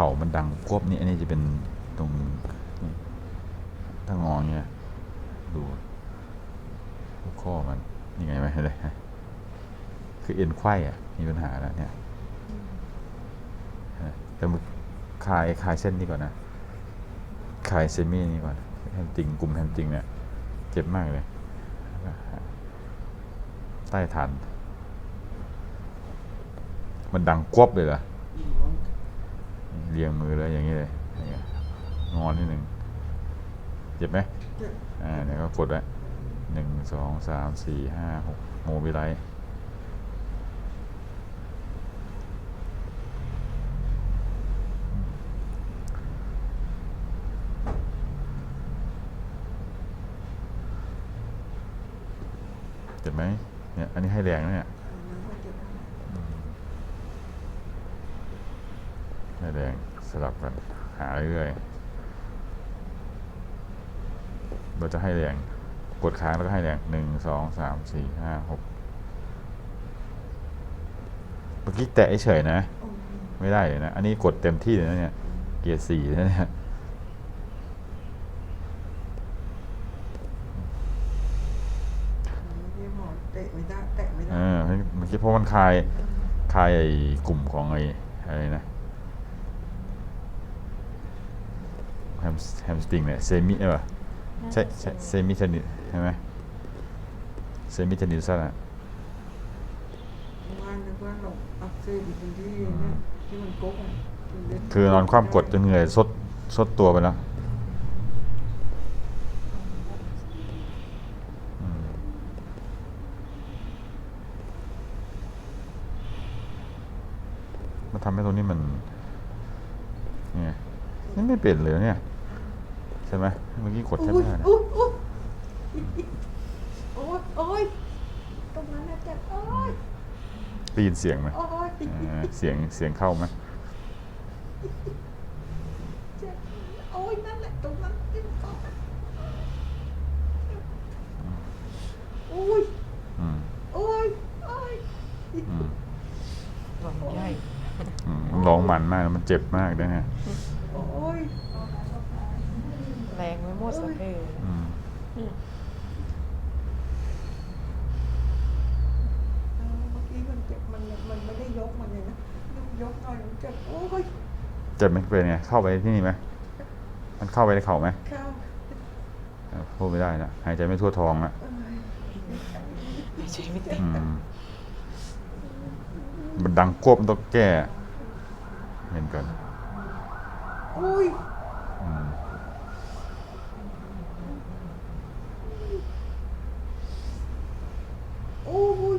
ข่ามันดังควบนี่อันนี้จะเป็นตรงถ้างอเงี้ยดูข้อมันนี่ไงไหมเห็นไหมคือเอ็นไขว้อะมีปัญหาแล้วเนี่ยแต่มคลายคลายเส้นนี้ก่อนนะคลายเซมี่นี่ก่อนแฮมติงกลุ่มแฮมติงเนี่ยเจ็บมากเลยใต้ฐาน มันดังควบเลยเหรอ เรียงมือเลยอย่างนี้เลยอย่างเงี้ยงอนนิดหนึ่งเจ็บไหมอ่าเนี่ยก็กดไว้หนึ่งสองสามสี่ห้าหกโมบิไลท์เจ็บไหมเนี่ยอันนี้ให้แรงนะเนี่ย ให้แรงสลับกันหาเรื่อยๆเราจะให้แรงกดค้างแล้วก็ให้แรงหนึ่งสองสามสี่ห้าหกเมื่อกี้แตะเฉยๆนะ ไม่ได้เลยนะ อันนี้กดเต็มที่เลยนะเนี่ย เกียร์สี่นะเนี่ยเตะไม่ได้แตะไม่ได้เออเมื่อกี้เพราะมันคลายคลายไอ้กลุ่มของไอ้อะไรนะ แฮมแฮมสตริงเนี่ยเซมิใช่ป่ะใช่ใช่เซมิเทนิสใช่ไหมเซมิเทนิสอะว่านึกว่าเราอักเสบอยู่ตรงที่เนี่ยที่มันกกอะมันเล็กคือนอนคว่ำกดจนเหนื่อยซดซดตัวไปแล้วอืมมาทำให้ตรงนี้มัน เนี่ยนี่ไม่เปลี่ยนเลยเนี่ย ใช่ไหมเมื่อกี้กดใช่ไหมได้นะอุ๊ยอุ๊ยโอ๊ยโอ๊ยตรงนั้นนะเจ็บโอ๊ยได้ยินเสียงไหมโอ๊ยอ่าเสียงเสียงเข้าไหมเจ็บโอ๊ยนั่นแหละตรงนั้นที่มันกกอะโอ๊ยอืมโอ๊ยโอ๊ยอืมหวังใหญ่อืมมันร้องมันมากนะมันเจ็บมากนะฮะ โอ๊ย แรงไม่หมดสักเอออืมเอาเมื่อกี้มันเจ็บมันมันไม่ได้ยกมันเลยนะยกหน่อยมันเจ็บโอ๊ยเจ็บไหมเป็นไง เข้าไปที่นี่ไหมมันเข้าไปในเข่าไหมเข้าอ่าพูดไม่ได้นะหายใจไม่ทั่วท้องละเอ้ยไม่ใช่ไม่ติดอืมมันดังควบมันต้องแก้เห็นก่อนโอ๊ย อืม โอ้ย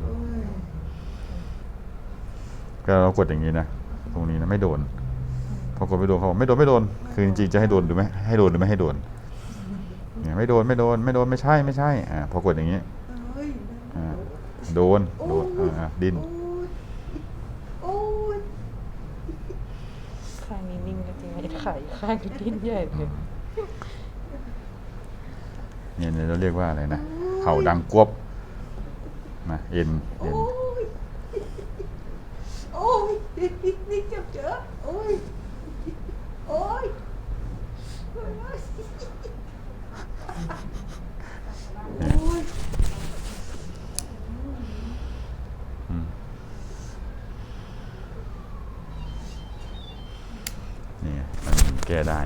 โอ้ย ก็เรากดอย่างนี้นะ ตรงนี้นะไม่โดน พอกดไม่โดนเขาบอกไม่โดนไม่โดน คือจริงๆจะให้โดนหรือไม่ให้โดนหรือไม่ให้โดน เนี่ยไม่โดนไม่โดนไม่โดนไม่ใช่ไม่ใช่ อ่าพอกดอย่างนี้อ่าโดนโดนอ่าดินโอ้ยข้างนี้นิ่งก็จริงไอ้ไข่ข้างนี้ดิ้นใหญ่เลยเนี่ยเราเรียกว่าอะไรนะเข่าดังกวบนะเอ็นเอ็น อ้ยนี่เจ็บเจอโอ้ยโอ้ยโอ้ยอืมนี่ไงมันแก้ได้